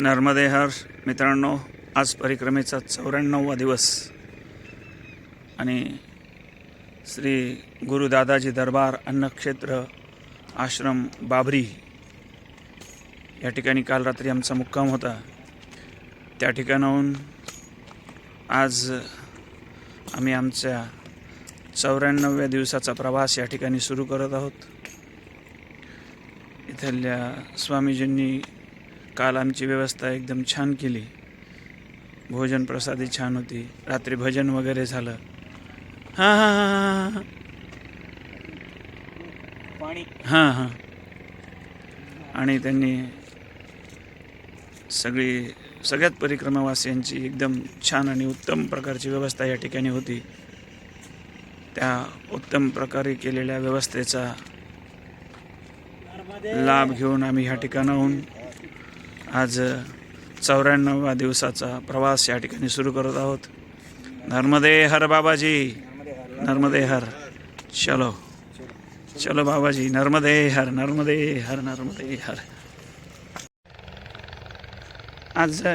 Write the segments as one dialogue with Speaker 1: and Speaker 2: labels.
Speaker 1: नर्मदेहर मित्रांनो आज परिक्रमेचा चौऱ्याण्णववा दिवस. आणि श्री गुरुदादाजी दरबार अन्नक्षेत्र आश्रम बाबरी या ठिकाणी काल रात्री आमचा मुक्काम होता. त्या ठिकाणाहून आज आम्ही आमच्या चौऱ्याण्णव्या दिवसाचा प्रवास या ठिकाणी सुरू करत आहोत. इथल्या स्वामीजींनी काल आमची व्यवस्था एकदम छान केली. भोजन प्रसादी छान होती. रात्री भजन वगैरे झालं. हां हां हां हां
Speaker 2: पाणी.
Speaker 1: हां हां. आणि त्यांनी सगळी सगळ्यात परिक्रमावासियांची एकदम छान आणि उत्तम प्रकारची व्यवस्था या ठिकाणी होती. त्या उत्तम प्रकारे केलेल्या व्यवस्थेचा लाभ घेऊन आम्ही ह्या ठिकाणाहून आज चौऱ्याण्णवा दिवसाचा प्रवास या ठिकाणी सुरू करत आहोत. नर्मदे हर बाबाजी नर्मदे हर. चलो. चलो बाबाजी नर्मदे हर नर्मदे हर नर्मदे हर. आज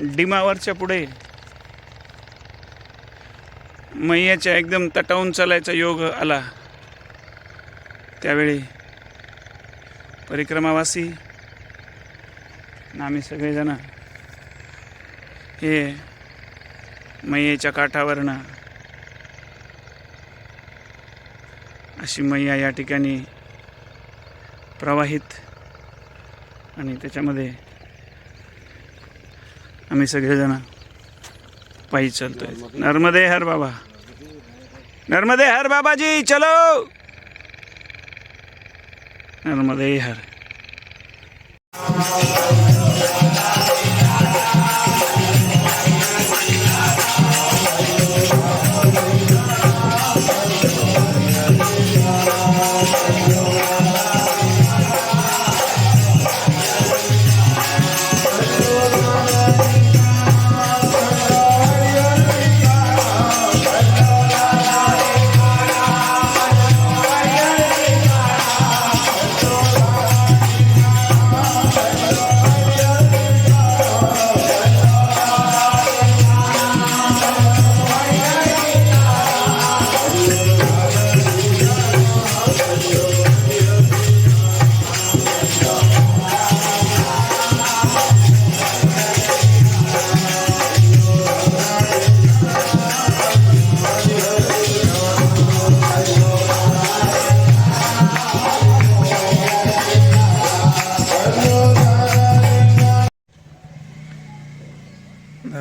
Speaker 1: डिमावरच्या पुढे मैयाच्या एकदम तटावून चालायचा योग आला. त्यावेळी परिक्रमावासी आम्ही सगळेजण हे मैयेच्या काठावरनं अशी मैया या ठिकाणी प्रवाहित आणि त्याच्यामध्ये आम्ही सगळेजण पायी चालतोय. नर्मदे हर बाबा. नर्मदे हर बाबाजी चलो! नर्मदे हर.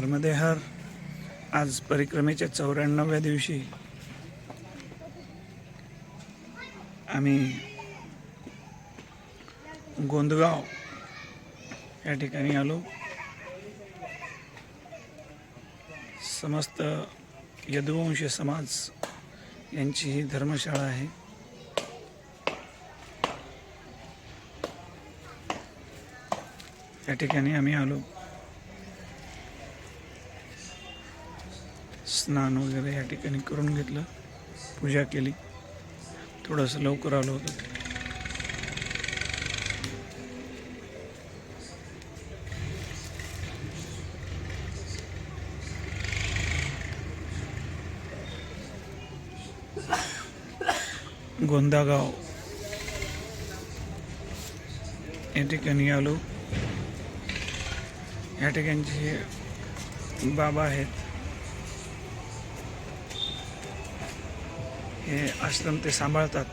Speaker 1: धर्मदेहर आज परिक्रमेच्या चौऱ्याण्णव्या दिवशी आम्ही गोंदगाव या ठिकाणी आलो. समस्त यदुवंशी समाज यांची ही धर्मशाळा आहे. या ठिकाणी आम्ही आलो. स्नान वगैरे या ठिकाणी करून घेतलं. पूजा केली. थोडंसं लवकर आलो होतो. गोंदागाव. या ठिकाणी आलो. या ठिकाणचे बाबा आहेत. हे आश्रम ते सांभाळतात.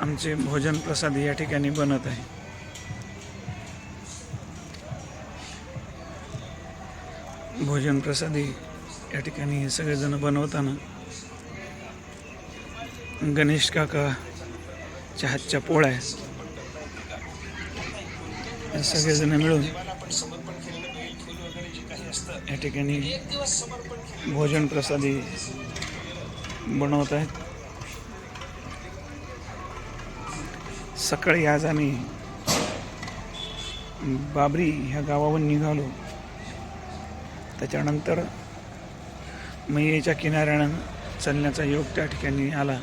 Speaker 1: आमचे भोजन प्रसाद या ठिकाणी बनत आहे. भोजन प्रसादी या ठिकाणी हे सगळेजण बनवताना गणेश काकाच्या हातच्या पोळ्या हे सगळेजण मिळून या ठिकाणी भोजन प्रसादी बनवत आहेत. सकाळी आज आम्ही बाबरी ह्या गावावर निघालो. त्याच्यानंतर मैयेच्या किनाऱ्यानं चालण्याचा योग त्या ठिकाणी आला.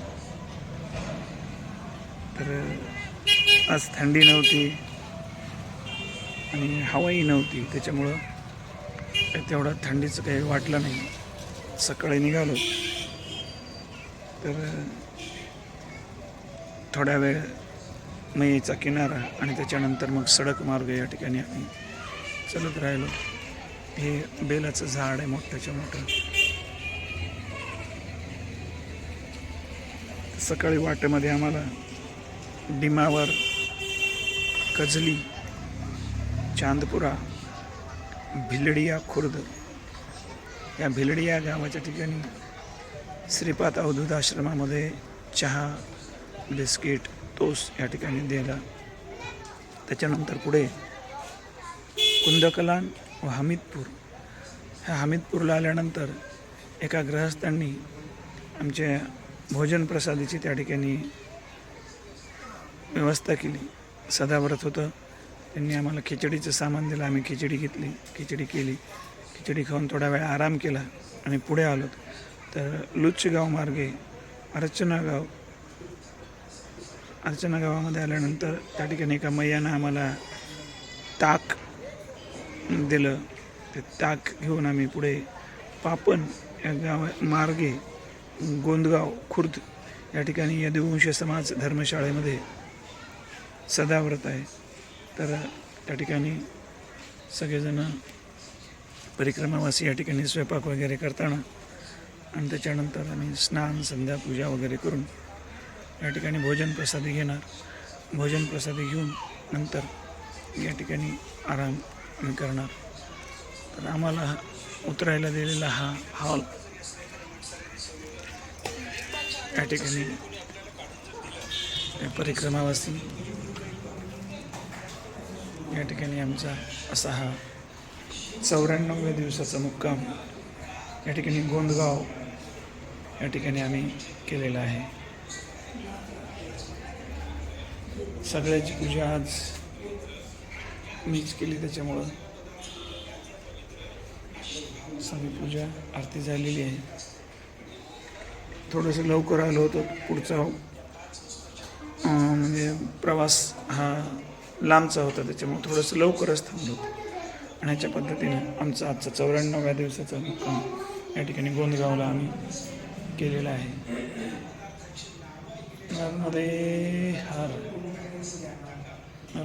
Speaker 1: तर आज थंडी नव्हती आणि हवाही नव्हती. त्याच्यामुळं तेवढं थंडीचं काही वाटलं नाही. सकाळी निघालो. तर थोड्या वेळ मयीचा किनारा आणि त्याच्यानंतर मग सडक मार्ग या ठिकाणी आम्ही चलत राहिलो. हे बेलाचं झाड आहे मोठ्याच्या मोठं. सकाळी वाटेमध्ये आम्हाला डिमावर कजली चांदपुरा भिलडिया खुर्द या भिलडिया गावाच्या ठिकाणी श्रीपाद अवधूत आश्रमामध्ये चहा बिस्किट तोस या ठिकाणी दिला त्याच्यानंतर पुढे कुंदकलान व हमीदपूर. ह्या हमीदपूरला आल्यानंतर एका ग्रहस्थांनी आमच्या भोजन प्रसादीची त्या ठिकाणी व्यवस्था केली. सदाव्रत होतं. त्यांनी आम्हाला खिचडीचं सामान दिलं. आम्ही खिचडी घेतली खिचडी केली. खिचडी खाऊन थोडा वेळ आराम केला आणि पुढे आलो. तर लुच्चगाव मार्गे अर्चना गाव अर्चना गावामध्ये आल्यानंतर त्या ठिकाणी एका मैयानं आम्हाला ताक दिलं. ते ताक घेऊन आम्ही पुढे पापन या गावा मार्गे गोंदगाव खुर्द या ठिकाणी यदुवंश समाज धर्मशाळेमध्ये सदाव्रत आहे. तर त्या ठिकाणी सगळेजणं परिक्रमावासी या ठिकाणी स्वयंपाक वगैरे करताना आणि त्याच्यानंतर आम्ही स्नान संध्या पूजा वगैरे करून या ठिकाणी भोजन प्रसादी घेणार. भोजन प्रसादी घेऊन नंतर या ठिकाणी आराम आम्ही करणार. तर आम्हाला हा उतरायला दिलेला हा हॉल या ठिकाणी परिक्रमावासी या ठिकाणी आमचा असा हा चौऱ्याण्णव्या दिवसाचा मुक्काम. या ठिकाणी गोंदगाव या ठिकाणी आम्ही केलेला आहे. सगळ्याची पूजा आज मीच केली त्याच्यामुळं सगळी पूजा आरती झालेली आहे. थोडंसं लवकर आलो होतो पुढचा. म्हणजे प्रवास हा लांबचा होता त्याच्यामुळे थोडंसं लवकरच थांबलो होतो. आणि ह्याच्या पद्धतीने आमचा आजचा चौऱ्याण्णव्या दिवसाचा मुक्काम या ठिकाणी गोंदगावला आम्ही केलेला आहे. नर्मदे हर.